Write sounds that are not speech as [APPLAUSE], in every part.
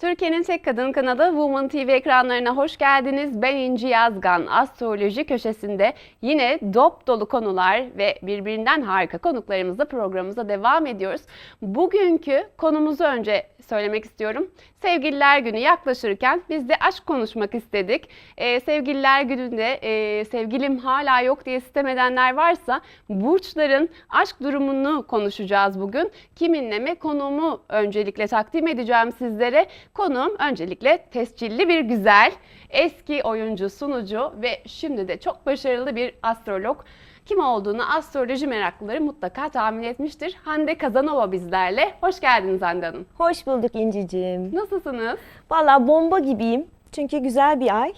Türkiye'nin tek kadın kanalı Woman TV ekranlarına hoş geldiniz. Ben İnci Yazgan. Astroloji köşesinde yine dop dolu konular ve birbirinden harika konuklarımızla programımıza devam ediyoruz. Bugünkü konumuzu önce söylemek istiyorum. Sevgililer günü yaklaşırken biz de aşk konuşmak istedik. Ee, sevgililer gününde e, sevgilim hala yok diye sitem edenler varsa burçların aşk durumunu konuşacağız bugün. Kiminle mi konuğumu öncelikle takdim edeceğim sizlere. Konuğum öncelikle tescilli bir güzel, eski oyuncu, sunucu ve şimdi de çok başarılı bir astrolog. Kim olduğunu astroloji meraklıları mutlaka tahmin etmiştir. Hande Kazanova bizlerle. Hoş geldiniz Hande Hanım. Hoş bulduk İncicim. Nasılsınız? Valla bomba gibiyim. Çünkü güzel bir ay.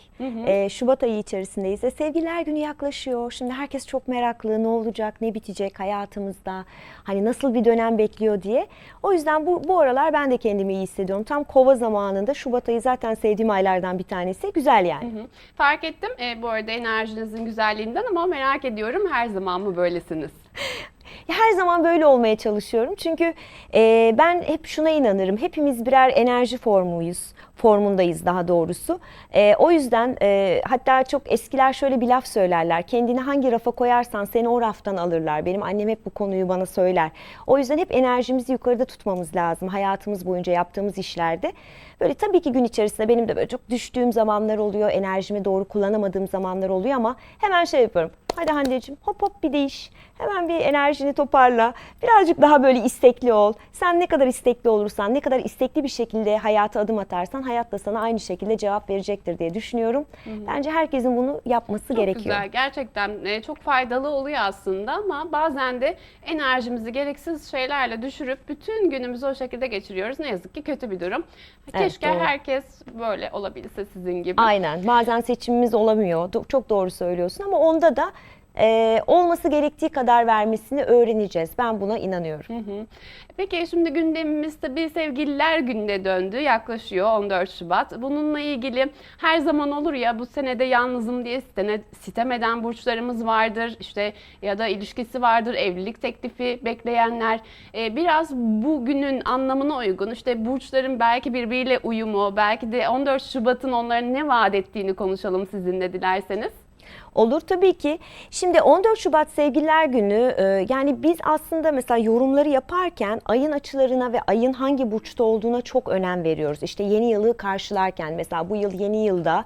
Ee, Şubat ayı içerisindeyiz. E, sevgililer günü yaklaşıyor. Şimdi herkes çok meraklı. Ne olacak, ne bitecek hayatımızda? Hani nasıl bir dönem bekliyor diye. O yüzden bu, bu aralar ben de kendimi iyi hissediyorum. Tam kova zamanında Şubat ayı zaten sevdiğim aylardan bir tanesi. Güzel yani. Hı. Fark ettim e, bu arada enerjinizin güzelliğinden ama merak ediyorum her zaman mı böylesiniz? Her zaman böyle olmaya çalışıyorum. Çünkü e, ben hep şuna inanırım. Hepimiz birer enerji formuyuz. Formundayız daha doğrusu. E, o yüzden e, hatta çok eskiler şöyle bir laf söylerler. Kendini hangi rafa koyarsan seni o raftan alırlar. Benim annem hep bu konuyu bana söyler. O yüzden hep enerjimizi yukarıda tutmamız lazım. Hayatımız boyunca yaptığımız işlerde. Böyle tabii ki gün içerisinde benim de böyle çok düştüğüm zamanlar oluyor. Enerjimi doğru kullanamadığım zamanlar oluyor ama hemen şey yapıyorum. Hadi Hande'cim hop hop bir değiş. Hemen bir enerjini toparla. Birazcık daha böyle istekli ol. Sen ne kadar istekli olursan, ne kadar istekli bir şekilde hayata adım atarsan hayat da sana aynı şekilde cevap verecektir diye düşünüyorum. Bence herkesin bunu yapması Çok gerekiyor. güzel. Gerçekten e, çok faydalı oluyor aslında ama bazen de enerjimizi gereksiz şeylerle düşürüp bütün günümüzü o şekilde geçiriyoruz. Ne yazık ki kötü bir durum. Keşke doğru. herkes böyle olabilse sizin gibi. Aynen. Bazen seçimimiz olamıyor. Çok doğru söylüyorsun ama onda da e, olması gerektiği kadar vermesini öğreneceğiz. Ben buna inanıyorum. Hı hı. Peki şimdi gündemimiz tabii sevgililer gününe döndü. Yaklaşıyor 14 Şubat. Bununla ilgili her zaman olur ya bu senede yalnızım diye sitene, sitem eden burçlarımız vardır. İşte ya da ilişkisi vardır, evlilik teklifi bekleyenler. Ee, biraz bugünün anlamına uygun işte burçların belki birbiriyle uyumu, belki de 14 Şubat'ın onlara ne vaat ettiğini konuşalım sizinle dilerseniz. Olur tabii ki. Şimdi 14 Şubat Sevgililer Günü e, yani biz aslında mesela yorumları yaparken ayın açılarına ve ayın hangi burçta olduğuna çok önem veriyoruz. İşte yeni yılı karşılarken mesela bu yıl yeni yılda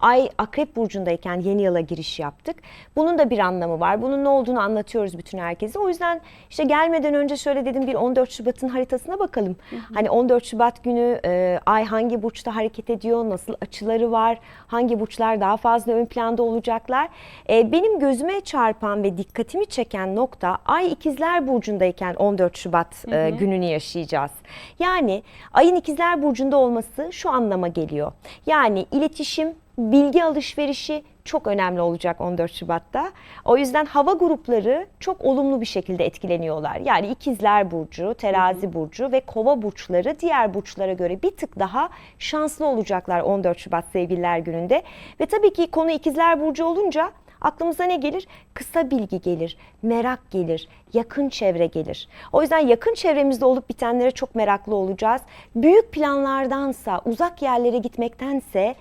Ay Akrep Burcu'ndayken yeni yıla giriş yaptık. Bunun da bir anlamı var. Bunun ne olduğunu anlatıyoruz bütün herkese. O yüzden işte gelmeden önce şöyle dedim bir 14 Şubat'ın haritasına bakalım. Hani 14 Şubat günü e, Ay hangi burçta hareket ediyor, nasıl açıları var, hangi burçlar daha fazla ön planda olacaklar. E, benim gözüme çarpan ve dikkatimi çeken nokta Ay İkizler Burcu'ndayken 14 Şubat e, gününü yaşayacağız. Yani Ay'ın İkizler Burcu'nda olması şu anlama geliyor. Yani iletişim, bilgi alışverişi çok önemli olacak 14 Şubat'ta. O yüzden hava grupları çok olumlu bir şekilde etkileniyorlar. Yani ikizler burcu, terazi burcu ve kova burçları diğer burçlara göre bir tık daha şanslı olacaklar 14 Şubat sevgililer gününde. Ve tabii ki konu ikizler burcu olunca aklımıza ne gelir? Kısa bilgi gelir, merak gelir, yakın çevre gelir. O yüzden yakın çevremizde olup bitenlere çok meraklı olacağız. Büyük planlardansa, uzak yerlere gitmektense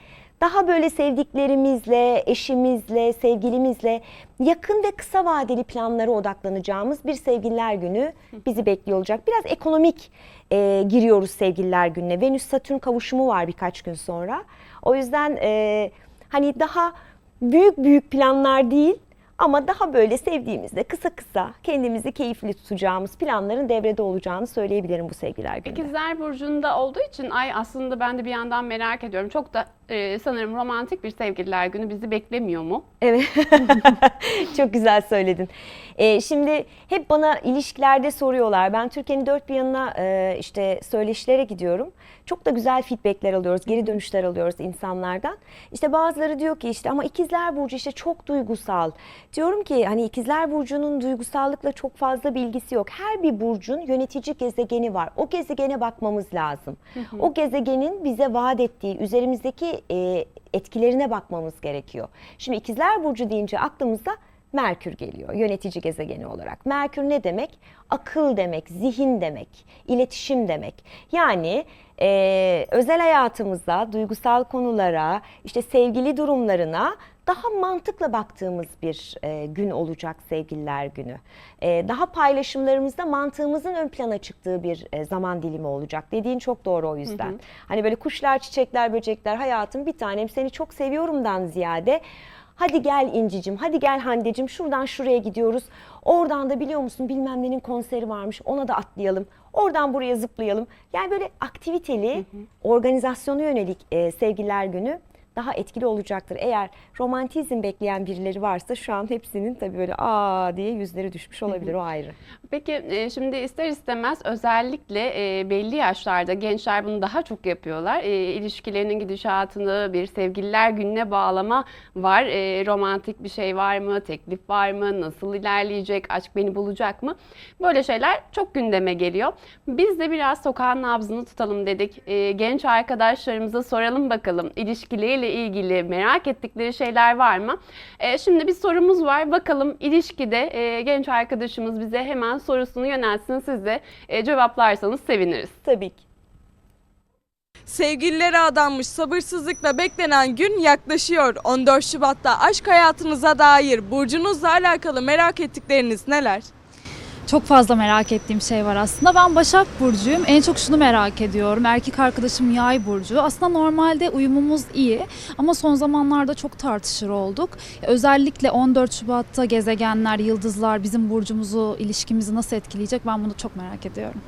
daha böyle sevdiklerimizle, eşimizle, sevgilimizle yakın ve kısa vadeli planlara odaklanacağımız bir sevgililer günü bizi bekliyor olacak. Biraz ekonomik e, giriyoruz sevgililer gününe. Venüs Satürn kavuşumu var birkaç gün sonra. O yüzden e, hani daha büyük büyük planlar değil ama daha böyle sevdiğimizde kısa kısa kendimizi keyifli tutacağımız planların devrede olacağını söyleyebilirim bu sevgililer gününde. İkizler Burcu'nda olduğu için ay aslında ben de bir yandan merak ediyorum. Çok da e, sanırım romantik bir sevgililer günü bizi beklemiyor mu? Evet. [LAUGHS] Çok güzel söyledin. Ee, şimdi hep bana ilişkilerde soruyorlar. Ben Türkiye'nin dört bir yanına e, işte söyleşilere gidiyorum. Çok da güzel feedbackler alıyoruz, geri dönüşler alıyoruz insanlardan. İşte bazıları diyor ki işte ama ikizler burcu işte çok duygusal. Diyorum ki hani ikizler burcunun duygusallıkla çok fazla bilgisi yok. Her bir burcun yönetici gezegeni var. O gezegene bakmamız lazım. O gezegenin bize vaat ettiği, üzerimizdeki e, etkilerine bakmamız gerekiyor. Şimdi ikizler burcu deyince aklımızda Merkür geliyor yönetici gezegeni olarak. Merkür ne demek? Akıl demek, zihin demek, iletişim demek. Yani e, özel hayatımızda duygusal konulara, işte sevgili durumlarına daha mantıkla baktığımız bir e, gün olacak sevgililer günü. E, daha paylaşımlarımızda mantığımızın ön plana çıktığı bir e, zaman dilimi olacak. Dediğin çok doğru o yüzden. Hani böyle kuşlar, çiçekler, böcekler hayatım bir tanem seni çok seviyorumdan ziyade Hadi gel İncicim, hadi gel Hande'cim şuradan şuraya gidiyoruz. Oradan da biliyor musun bilmem nenin konseri varmış ona da atlayalım. Oradan buraya zıplayalım. Yani böyle aktiviteli, organizasyonu yönelik e, sevgililer günü daha etkili olacaktır. Eğer romantizm bekleyen birileri varsa şu an hepsinin tabii böyle aa diye yüzleri düşmüş olabilir o ayrı. Peki e, şimdi ister istemez özellikle e, belli yaşlarda gençler bunu daha çok yapıyorlar. E, İlişkilerinin gidişatını bir sevgililer gününe bağlama var. Romantik bir şey var mı? Teklif var mı? Nasıl ilerleyecek? Aşk beni bulacak mı? Böyle şeyler çok gündeme geliyor. Biz de biraz sokağın nabzını tutalım dedik. Genç arkadaşlarımıza soralım bakalım ilişkileriyle ilgili merak ettikleri şeyler var mı? Şimdi bir sorumuz var. Bakalım ilişkide genç arkadaşımız bize hemen sorusunu yöneltsin. Siz de e, cevaplarsanız seviniriz. Tabii ki. Sevgililere adanmış sabırsızlıkla beklenen gün yaklaşıyor. 14 Şubat'ta aşk hayatınıza dair burcunuzla alakalı merak ettikleriniz neler? Çok fazla merak ettiğim şey var aslında. Ben Başak Burcu'yum. En çok şunu merak ediyorum. Erkek arkadaşım Yay Burcu. Aslında normalde uyumumuz iyi ama son zamanlarda çok tartışır olduk. Özellikle 14 Şubat'ta gezegenler, yıldızlar bizim burcumuzu, ilişkimizi nasıl etkileyecek ben bunu çok merak ediyorum.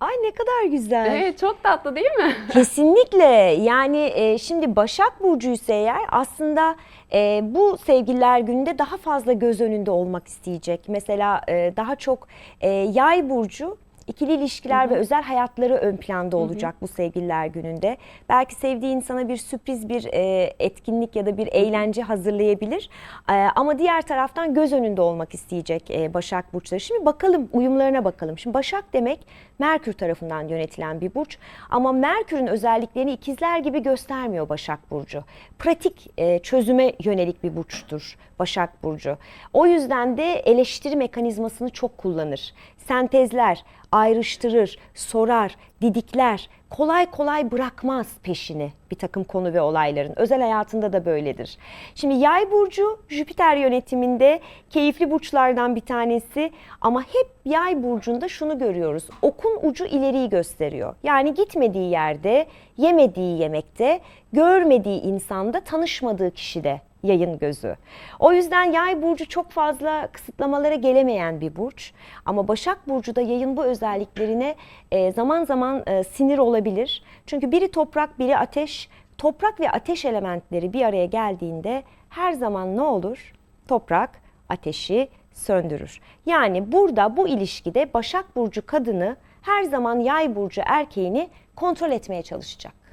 Ay ne kadar güzel. Evet çok tatlı değil mi? [LAUGHS] Kesinlikle yani e, şimdi Başak Burcu'ysa eğer aslında e, bu sevgililer gününde daha fazla göz önünde olmak isteyecek. Mesela e, daha çok e, Yay Burcu ikili ilişkiler ve özel hayatları ön planda olacak bu sevgililer gününde. Belki sevdiği insana bir sürpriz bir e, etkinlik ya da bir eğlence hazırlayabilir. E, ama diğer taraftan göz önünde olmak isteyecek e, Başak Burçları. Şimdi bakalım uyumlarına bakalım. Şimdi Başak demek Merkür tarafından yönetilen bir burç. Ama Merkür'ün özelliklerini ikizler gibi göstermiyor Başak Burcu. Pratik e, çözüme yönelik bir burçtur Başak Burcu. O yüzden de eleştiri mekanizmasını çok kullanır. Sentezler, ayrıştırır, sorar, didikler, kolay kolay bırakmaz peşini bir takım konu ve olayların. Özel hayatında da böyledir. Şimdi Yay burcu Jüpiter yönetiminde keyifli burçlardan bir tanesi ama hep Yay burcunda şunu görüyoruz. Okun ucu ileriyi gösteriyor. Yani gitmediği yerde, yemediği yemekte, görmediği insanda, tanışmadığı kişide yayın gözü. O yüzden yay burcu çok fazla kısıtlamalara gelemeyen bir burç. Ama Başak Burcu da yayın bu özelliklerine e, zaman zaman e, sinir olabilir. Çünkü biri toprak, biri ateş. Toprak ve ateş elementleri bir araya geldiğinde her zaman ne olur? Toprak ateşi söndürür. Yani burada bu ilişkide Başak Burcu kadını her zaman Yay Burcu erkeğini kontrol etmeye çalışacak.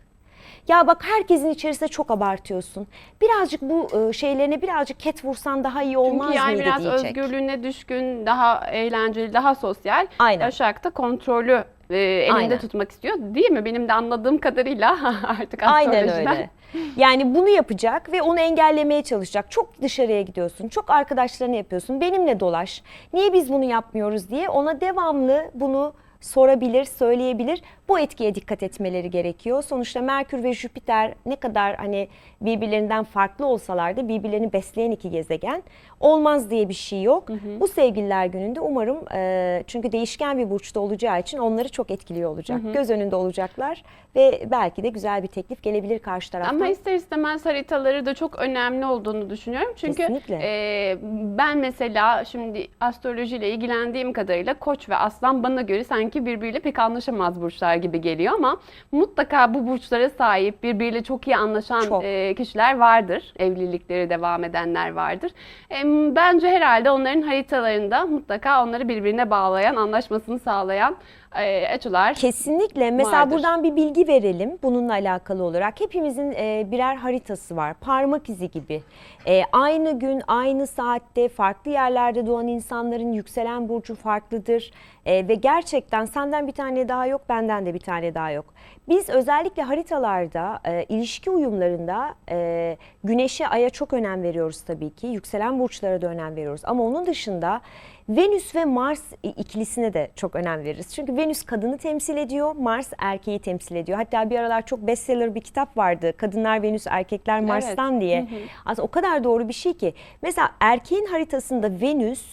Ya bak herkesin içerisinde çok abartıyorsun. Birazcık bu e, şeylerine birazcık ket vursan daha iyi olmaz Çünkü yani mıydı biraz diyecek. özgürlüğüne düşkün, daha eğlenceli, daha sosyal. Aynen. Başak da kontrolü e, elinde Aynen. tutmak istiyor değil mi? Benim de anladığım kadarıyla [LAUGHS] artık Aynen astrolojiden. öyle. Yani bunu yapacak ve onu engellemeye çalışacak. Çok dışarıya gidiyorsun, çok arkadaşlarını yapıyorsun. Benimle dolaş. Niye biz bunu yapmıyoruz diye ona devamlı bunu sorabilir, söyleyebilir. Bu etkiye dikkat etmeleri gerekiyor. Sonuçta Merkür ve Jüpiter ne kadar hani birbirlerinden farklı olsalar da birbirlerini besleyen iki gezegen. Olmaz diye bir şey yok. Bu sevgililer gününde umarım e, çünkü değişken bir burçta olacağı için onları çok etkiliyor olacak. Göz önünde olacaklar ve belki de güzel bir teklif gelebilir karşı taraftan. Ama ister istemez haritaları da çok önemli olduğunu düşünüyorum. Çünkü Kesinlikle. e, ben mesela şimdi astrolojiyle ilgilendiğim kadarıyla Koç ve Aslan bana göre sanki birbiriyle pek anlaşamaz burçlar gibi geliyor ama mutlaka bu burçlara sahip birbiriyle çok iyi anlaşan Çok. e, kişiler vardır. Evlilikleri devam edenler vardır. E, bence herhalde onların haritalarında mutlaka onları birbirine bağlayan, anlaşmasını sağlayan e, açılar Kesinlikle. Mesela Vardır. buradan bir bilgi verelim bununla alakalı olarak. Hepimizin e, birer haritası var. Parmak izi gibi. E, aynı gün, aynı saatte farklı yerlerde doğan insanların yükselen burcu farklıdır. E, ve gerçekten senden bir tane daha yok, benden de bir tane daha yok. Biz özellikle haritalarda, e, ilişki uyumlarında e, güneşe, aya çok önem veriyoruz tabii ki. Yükselen burçlara da önem veriyoruz. Ama onun dışında Venüs ve Mars ikilisine de çok önem veririz. Çünkü Venüs kadını temsil ediyor, Mars erkeği temsil ediyor. Hatta bir aralar çok bestseller bir kitap vardı. Kadınlar Venüs, erkekler Mars'tan diye. Aslında o kadar doğru bir şey ki. Mesela erkeğin haritasında Venüs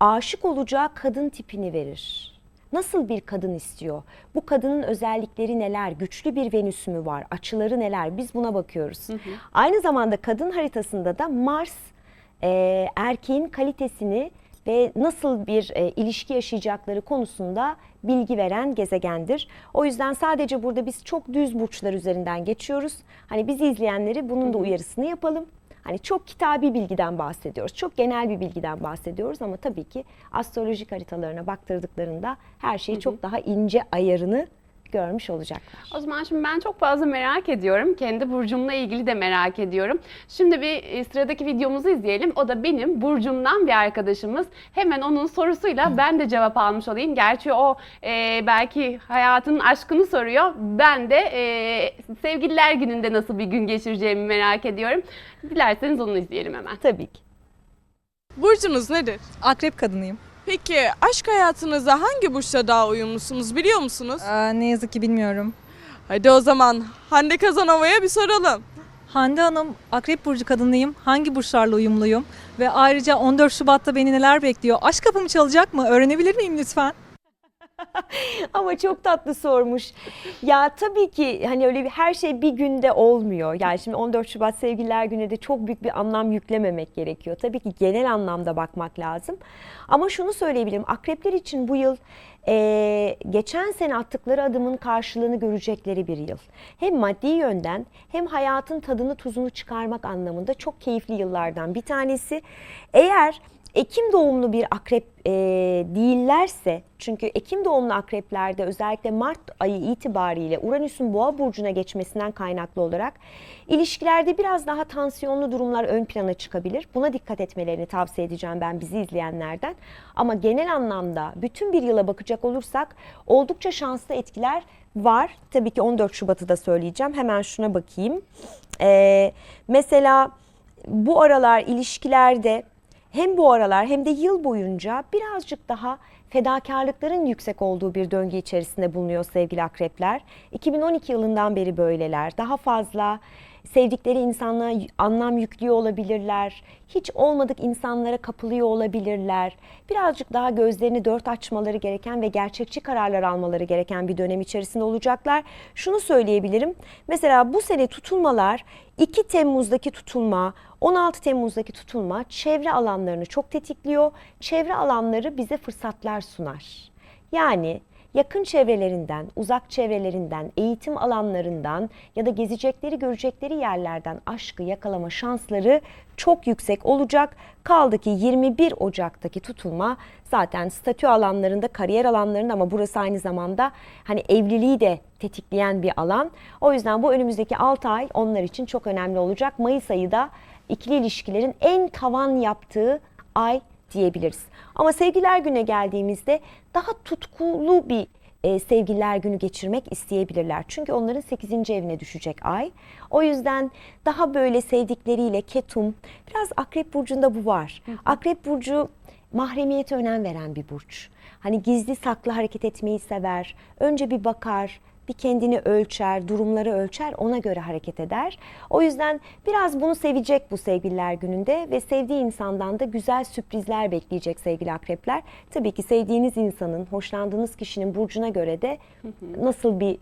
aşık olacağı kadın tipini verir. Nasıl bir kadın istiyor? Bu kadının özellikleri neler? Güçlü bir Venüs mü var? Açıları neler? Biz buna bakıyoruz. Aynı zamanda kadın haritasında da Mars e, erkeğin kalitesini ve nasıl bir e, ilişki yaşayacakları konusunda bilgi veren gezegendir. O yüzden sadece burada biz çok düz burçlar üzerinden geçiyoruz. Hani bizi izleyenleri bunun da uyarısını yapalım. Hani çok kitabi bilgiden bahsediyoruz. Çok genel bir bilgiden bahsediyoruz ama tabii ki astrolojik haritalarına baktırdıklarında her şeyi çok daha ince ayarını görmüş olacaklar. O zaman şimdi ben çok fazla merak ediyorum. Kendi burcumla ilgili de merak ediyorum. Şimdi bir e, sıradaki videomuzu izleyelim. O da benim burcumdan bir arkadaşımız. Hemen onun sorusuyla ben de cevap almış olayım. Gerçi o e, belki hayatının aşkını soruyor. Ben de e, sevgililer gününde nasıl bir gün geçireceğimi merak ediyorum. Dilerseniz onu izleyelim hemen. Tabii ki. Burcunuz nedir? Akrep kadınıyım. Peki aşk hayatınızda hangi burçla daha uyumlusunuz biliyor musunuz? Aa, ne yazık ki bilmiyorum. Hadi o zaman Hande Kazanova'ya bir soralım. Hande Hanım, Akrep Burcu kadınıyım. Hangi burçlarla uyumluyum? Ve ayrıca 14 Şubat'ta beni neler bekliyor? Aşk kapımı çalacak mı? Öğrenebilir miyim lütfen? [LAUGHS] Ama çok tatlı sormuş. Ya tabii ki hani öyle bir her şey bir günde olmuyor. Yani şimdi 14 Şubat Sevgililer Günü de çok büyük bir anlam yüklememek gerekiyor. Tabii ki genel anlamda bakmak lazım. Ama şunu söyleyebilirim. Akrepler için bu yıl eee, geçen sene attıkları adımın karşılığını görecekleri bir yıl. Hem maddi yönden hem hayatın tadını tuzunu çıkarmak anlamında çok keyifli yıllardan bir tanesi. Eğer Ekim doğumlu bir akrep e, değillerse çünkü Ekim doğumlu akreplerde özellikle Mart ayı itibariyle Uranüs'ün boğa burcuna geçmesinden kaynaklı olarak ilişkilerde biraz daha tansiyonlu durumlar ön plana çıkabilir. Buna dikkat etmelerini tavsiye edeceğim ben bizi izleyenlerden. Ama genel anlamda bütün bir yıla bakacak olursak oldukça şanslı etkiler var. Tabii ki 14 Şubat'ı da söyleyeceğim. Hemen şuna bakayım. Ee, mesela bu aralar ilişkilerde hem bu aralar hem de yıl boyunca birazcık daha fedakarlıkların yüksek olduğu bir döngü içerisinde bulunuyor sevgili akrepler. 2012 yılından beri böyleler. Daha fazla sevdikleri insanlığa y- anlam yüklüyor olabilirler. Hiç olmadık insanlara kapılıyor olabilirler. Birazcık daha gözlerini dört açmaları gereken ve gerçekçi kararlar almaları gereken bir dönem içerisinde olacaklar. Şunu söyleyebilirim. Mesela bu sene tutulmalar 2 Temmuz'daki tutulma, 16 Temmuz'daki tutulma çevre alanlarını çok tetikliyor. Çevre alanları bize fırsatlar sunar. Yani yakın çevrelerinden, uzak çevrelerinden, eğitim alanlarından ya da gezecekleri, görecekleri yerlerden aşkı yakalama şansları çok yüksek olacak. Kaldı ki 21 Ocak'taki tutulma zaten statü alanlarında, kariyer alanlarında ama burası aynı zamanda hani evliliği de tetikleyen bir alan. O yüzden bu önümüzdeki 6 ay onlar için çok önemli olacak. Mayıs ayı da ikili ilişkilerin en tavan yaptığı ay diyebiliriz. Ama sevgililer güne geldiğimizde daha tutkulu bir e, sevgililer günü geçirmek isteyebilirler. Çünkü onların 8. evine düşecek ay. O yüzden daha böyle sevdikleriyle ketum, biraz akrep burcunda bu var. Akrep burcu mahremiyete önem veren bir burç. Hani gizli saklı hareket etmeyi sever. Önce bir bakar, bir kendini ölçer, durumları ölçer, ona göre hareket eder. O yüzden biraz bunu sevecek bu sevgililer gününde ve sevdiği insandan da güzel sürprizler bekleyecek sevgili akrepler. Tabii ki sevdiğiniz insanın, hoşlandığınız kişinin burcuna göre de nasıl bir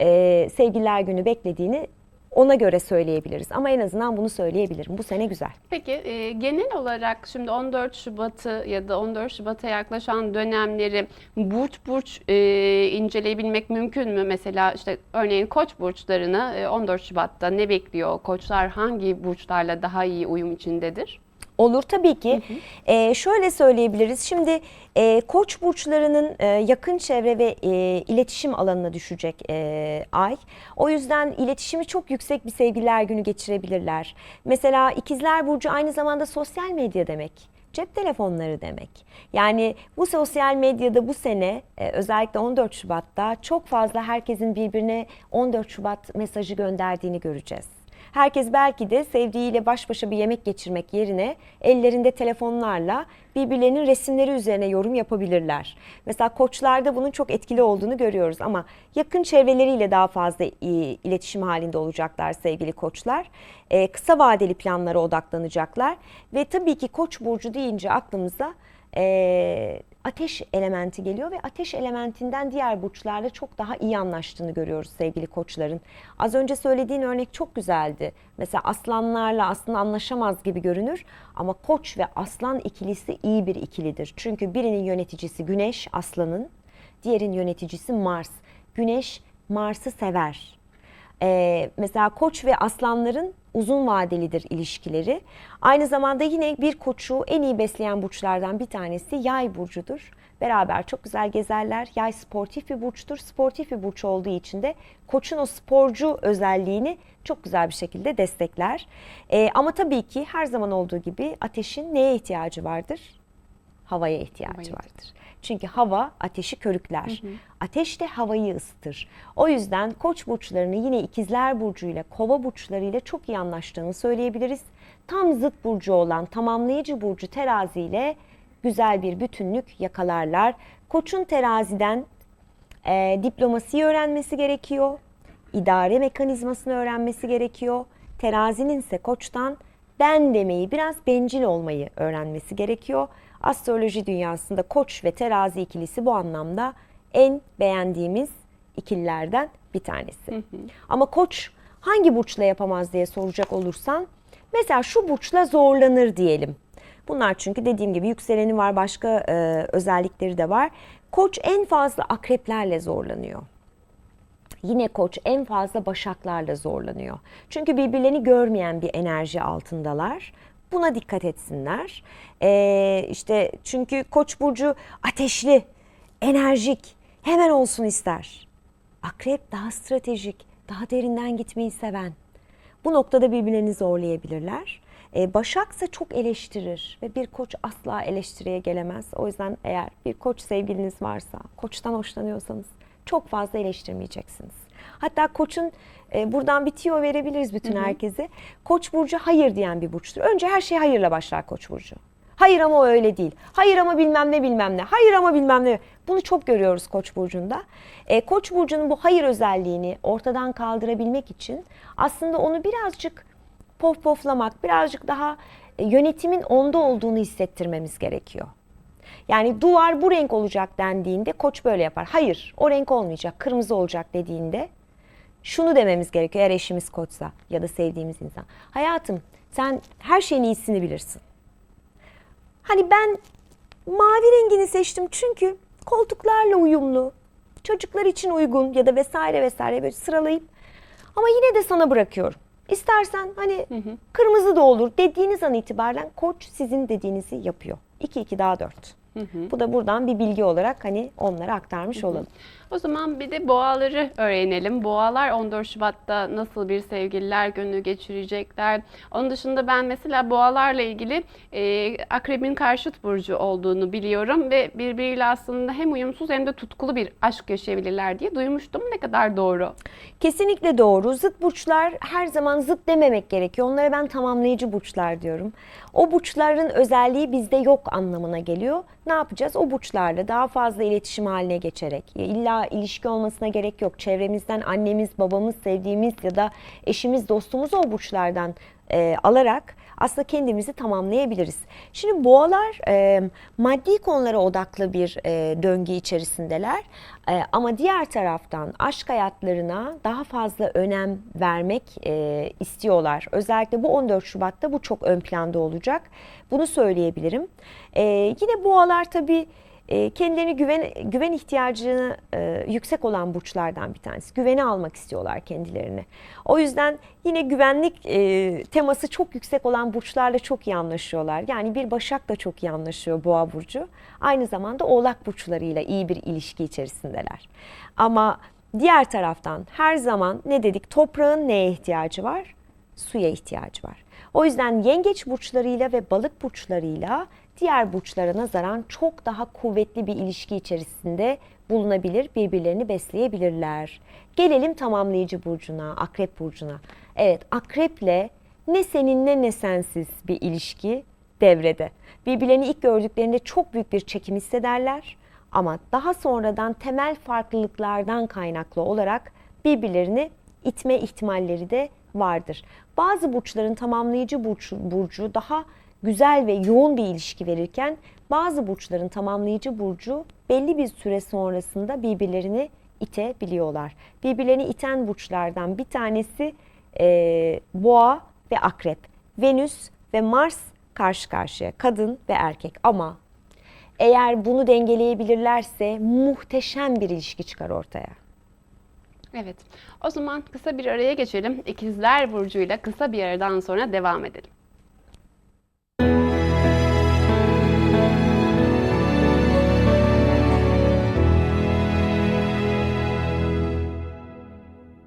e, sevgililer günü beklediğini ona göre söyleyebiliriz. Ama en azından bunu söyleyebilirim. Bu sene güzel. Peki e, genel olarak şimdi 14 Şubat'ı ya da 14 Şubat'a yaklaşan dönemleri burç burç e, inceleyebilmek mümkün mü? Mesela işte örneğin koç burçlarını e, 14 Şubat'ta ne bekliyor? Koçlar hangi burçlarla daha iyi uyum içindedir? Olur tabii ki. Ee, şöyle söyleyebiliriz. Şimdi e, koç burçlarının e, yakın çevre ve e, iletişim alanına düşecek e, ay. O yüzden iletişimi çok yüksek bir sevgililer günü geçirebilirler. Mesela ikizler burcu aynı zamanda sosyal medya demek. Cep telefonları demek. Yani bu sosyal medyada bu sene e, özellikle 14 Şubat'ta çok fazla herkesin birbirine 14 Şubat mesajı gönderdiğini göreceğiz. Herkes belki de sevdiğiyle baş başa bir yemek geçirmek yerine ellerinde telefonlarla birbirlerinin resimleri üzerine yorum yapabilirler. Mesela koçlarda bunun çok etkili olduğunu görüyoruz ama yakın çevreleriyle daha fazla i- iletişim halinde olacaklar sevgili koçlar. Ee, kısa vadeli planlara odaklanacaklar ve tabii ki koç burcu deyince aklımıza ee, ateş elementi geliyor ve ateş elementinden diğer burçlarla çok daha iyi anlaştığını görüyoruz sevgili koçların. Az önce söylediğin örnek çok güzeldi. Mesela aslanlarla aslında anlaşamaz gibi görünür ama koç ve aslan ikilisi iyi bir ikilidir. Çünkü birinin yöneticisi Güneş aslanın, diğerinin yöneticisi Mars. Güneş Mars'ı sever. Ee, mesela koç ve aslanların uzun vadelidir ilişkileri. Aynı zamanda yine bir koçu en iyi besleyen burçlardan bir tanesi yay burcudur. Beraber çok güzel gezerler. Yay sportif bir burçtur. Sportif bir burç olduğu için de koçun o sporcu özelliğini çok güzel bir şekilde destekler. Ee, ama tabii ki her zaman olduğu gibi ateşin neye ihtiyacı vardır? Havaya ihtiyacı Havaya. vardır. Çünkü hava ateşi körükler. Ateş de havayı ısıtır. O yüzden koç burçlarını yine ikizler burcuyla kova burçlarıyla çok iyi anlaştığını söyleyebiliriz. Tam zıt burcu olan tamamlayıcı burcu terazi ile güzel bir bütünlük yakalarlar. Koçun teraziden e, diplomasiyi öğrenmesi gerekiyor. İdare mekanizmasını öğrenmesi gerekiyor. Terazinin ise koçtan ben demeyi, biraz bencil olmayı öğrenmesi gerekiyor. Astroloji dünyasında koç ve terazi ikilisi bu anlamda en beğendiğimiz ikililerden bir tanesi. Ama koç hangi burçla yapamaz diye soracak olursan mesela şu burçla zorlanır diyelim. Bunlar çünkü dediğim gibi yükseleni var, başka e, özellikleri de var. Koç en fazla akreplerle zorlanıyor. Yine koç en fazla başaklarla zorlanıyor. Çünkü birbirlerini görmeyen bir enerji altındalar. Buna dikkat etsinler. Ee, işte çünkü koç burcu ateşli, enerjik, hemen olsun ister. Akrep daha stratejik, daha derinden gitmeyi seven. Bu noktada birbirlerini zorlayabilirler. Ee, Başaksa çok eleştirir ve bir koç asla eleştiriye gelemez. O yüzden eğer bir koç sevgiliniz varsa, koçtan hoşlanıyorsanız çok fazla eleştirmeyeceksiniz. Hatta koçun e, buradan bir tiyo verebiliriz bütün herkese. Koç burcu hayır diyen bir burçtur. Önce her şey hayırla başlar koç burcu. Hayır ama o öyle değil. Hayır ama bilmem ne bilmem ne. Hayır ama bilmem ne. Bunu çok görüyoruz Koç burcunda. E, Koç burcunun bu hayır özelliğini ortadan kaldırabilmek için aslında onu birazcık pof poflamak, birazcık daha e, yönetimin onda olduğunu hissettirmemiz gerekiyor. Yani duvar bu renk olacak dendiğinde koç böyle yapar. Hayır o renk olmayacak, kırmızı olacak dediğinde şunu dememiz gerekiyor eğer eşimiz koçsa ya da sevdiğimiz insan. Hayatım sen her şeyin iyisini bilirsin. Hani ben mavi rengini seçtim çünkü koltuklarla uyumlu, çocuklar için uygun ya da vesaire vesaire böyle sıralayıp ama yine de sana bırakıyorum. İstersen hani kırmızı da olur dediğiniz an itibaren koç sizin dediğinizi yapıyor. 2 2 daha 4. Bu da buradan bir bilgi olarak hani onlara aktarmış olalım. O zaman bir de boğaları öğrenelim. Boğalar 14 Şubat'ta nasıl bir sevgililer günü geçirecekler? Onun dışında ben mesela boğalarla ilgili e, akrebin karşıt burcu olduğunu biliyorum ve birbiriyle aslında hem uyumsuz hem de tutkulu bir aşk yaşayabilirler diye duymuştum. Ne kadar doğru? Kesinlikle doğru. Zıt burçlar her zaman zıt dememek gerekiyor. Onlara ben tamamlayıcı burçlar diyorum. O burçların özelliği bizde yok anlamına geliyor. Ne yapacağız? O burçlarla daha fazla iletişim haline geçerek. İlla ilişki olmasına gerek yok. Çevremizden annemiz, babamız, sevdiğimiz ya da eşimiz, dostumuz o burçlardan e, alarak aslında kendimizi tamamlayabiliriz. Şimdi boğalar e, maddi konulara odaklı bir e, döngü içerisindeler. E, ama diğer taraftan aşk hayatlarına daha fazla önem vermek e, istiyorlar. Özellikle bu 14 Şubat'ta bu çok ön planda olacak. Bunu söyleyebilirim. E, yine boğalar tabii e, kendilerini güven güven ihtiyacını e, yüksek olan burçlardan bir tanesi. Güveni almak istiyorlar kendilerini. O yüzden yine güvenlik e, teması çok yüksek olan burçlarla çok iyi anlaşıyorlar. Yani bir Başak da çok iyi anlaşıyor Boğa burcu. Aynı zamanda Oğlak burçlarıyla iyi bir ilişki içerisindeler. Ama diğer taraftan her zaman ne dedik? Toprağın neye ihtiyacı var? Suya ihtiyacı var. O yüzden yengeç burçlarıyla ve balık burçlarıyla diğer burçlara nazaran çok daha kuvvetli bir ilişki içerisinde bulunabilir, birbirlerini besleyebilirler. Gelelim tamamlayıcı burcuna, akrep burcuna. Evet, akreple ne seninle ne sensiz bir ilişki devrede. Birbirlerini ilk gördüklerinde çok büyük bir çekim hissederler ama daha sonradan temel farklılıklardan kaynaklı olarak birbirlerini itme ihtimalleri de vardır. Bazı burçların tamamlayıcı burç, burcu daha güzel ve yoğun bir ilişki verirken bazı burçların tamamlayıcı burcu belli bir süre sonrasında birbirlerini itebiliyorlar. Birbirlerini iten burçlardan bir tanesi eee, boğa ve akrep. Venüs ve Mars karşı karşıya kadın ve erkek ama eğer bunu dengeleyebilirlerse muhteşem bir ilişki çıkar ortaya. Evet. O zaman kısa bir araya geçelim. İkizler Burcu'yla kısa bir aradan sonra devam edelim.